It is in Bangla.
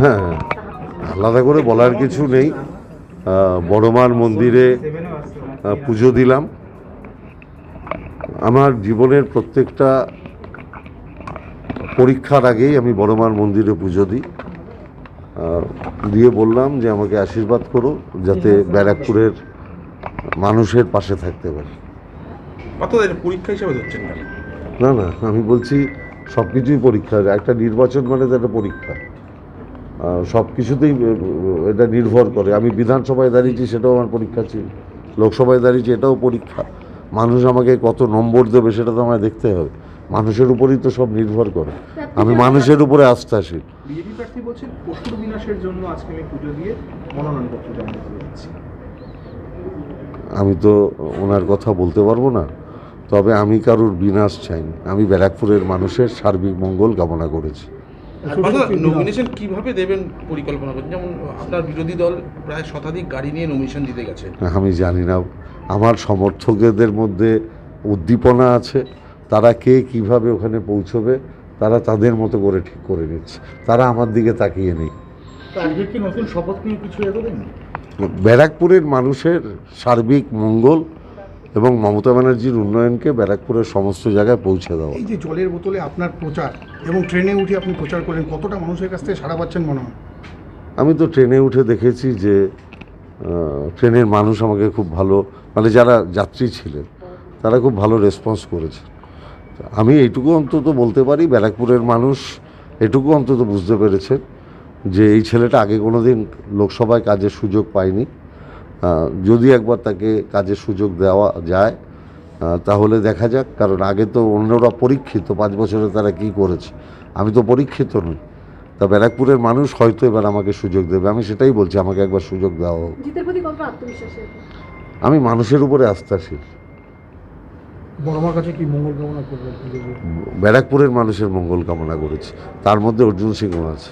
হ্যাঁ আলাদা করে বলার কিছু নেই। বড়মার মন্দিরে পুজো দিলাম। আমার জীবনের প্রত্যেকটা পরীক্ষার আগেই আমি বড়মার মন্দিরে পুজো দিই। দিয়ে বললাম যে আমাকে আশীর্বাদ করো যাতে ব্যারাকপুরের মানুষের পাশে থাকতে পারি। পরীক্ষা হিসেবে না না আমি বলছি সব কিছুই পরীক্ষা একটা নির্বাচন মানে তো একটা পরীক্ষা সব কিছুতেই এটা নির্ভর করে। আমি বিধানসভায় দাঁড়িয়েছি সেটাও আমার পরীক্ষা ছিল। লোকসভায় দাঁড়িয়েছি এটাও পরীক্ষা। মানুষ আমাকে কত নম্বর দেবে সেটা তো আমায় দেখতে হবে। মানুষের উপরেই তো সব নির্ভর করে। আমি মানুষের উপরে আস্থাশীল। আমি তো ওনার কথা বলতে পারব না। তবে আমি কারোর বিনাশ চাইনি। আমি ব্যারাকপুরের মানুষের সার্বিক মঙ্গল কামনা করেছি। নমিনেশন কীভাবে দেবেন পরিকল্পনা করছেন? যেমন আপনার বিরোধী দল প্রায় শতাধিক গাড়ি নিয়ে নমিনেশন দিতে গেছে। আমি জানি না। আমার সমর্থকদের মধ্যে উদ্দীপনা আছে। তারা কে কীভাবে ওখানে পৌঁছবে তারা তাদের মতো করে ঠিক করে নিচ্ছে। তারা আমার দিকে তাকিয়ে নেই। কি নতুন শপথ নিয়ে কিছু এগোবেন? ব্যারাকপুরের মানুষের সার্বিক মঙ্গল এবং মমতা ব্যানার্জির উন্নয়নকে ব্যারাকপুরের সমস্ত জায়গায় পৌঁছে দেওয়া। এই যে জলের বোতলে আপনার প্রচার এবং ট্রেনে উঠে আপনি প্রচার করেন কতটা মানুষের কাছ থেকে সাড়া পাচ্ছেন মনে হয়? আমি তো ট্রেনে উঠে দেখেছি যে ট্রেনের মানুষ আমাকে খুব ভালো মানে যারা যাত্রী ছিলেন তারা খুব ভালো রেসপন্স করেছে। আমি এইটুকু অন্তত বলতে পারি ব্যারাকপুরের মানুষ এটুকু অন্তত বুঝতে পেরেছে যে এই ছেলেটা আগে কোনো দিন লোকসভায় কাজের সুযোগ পায়নি। যদি একবার তাকে কাজের সুযোগ দেওয়া যায় তাহলে দেখা যাক কারণ আগে তো অন্যরা পরীক্ষিত পাঁচ বছরে তারা কি করেছে। আমি তো পরীক্ষিত নই। তা ব্যারাকপুরের মানুষ হয়তো এবার আমাকে সুযোগ দেবে। আমি সেটাই বলছি আমাকে একবার সুযোগ দেওয়া হোক। জিতের প্রতি কতটা আত্মবিশ্বাসী? আমি মানুষের উপরে আস্থাশীল? ব্যারাকপুরের মানুষের মঙ্গল কামনা করেছি। তার মধ্যে অর্জুন সিংহ আছে।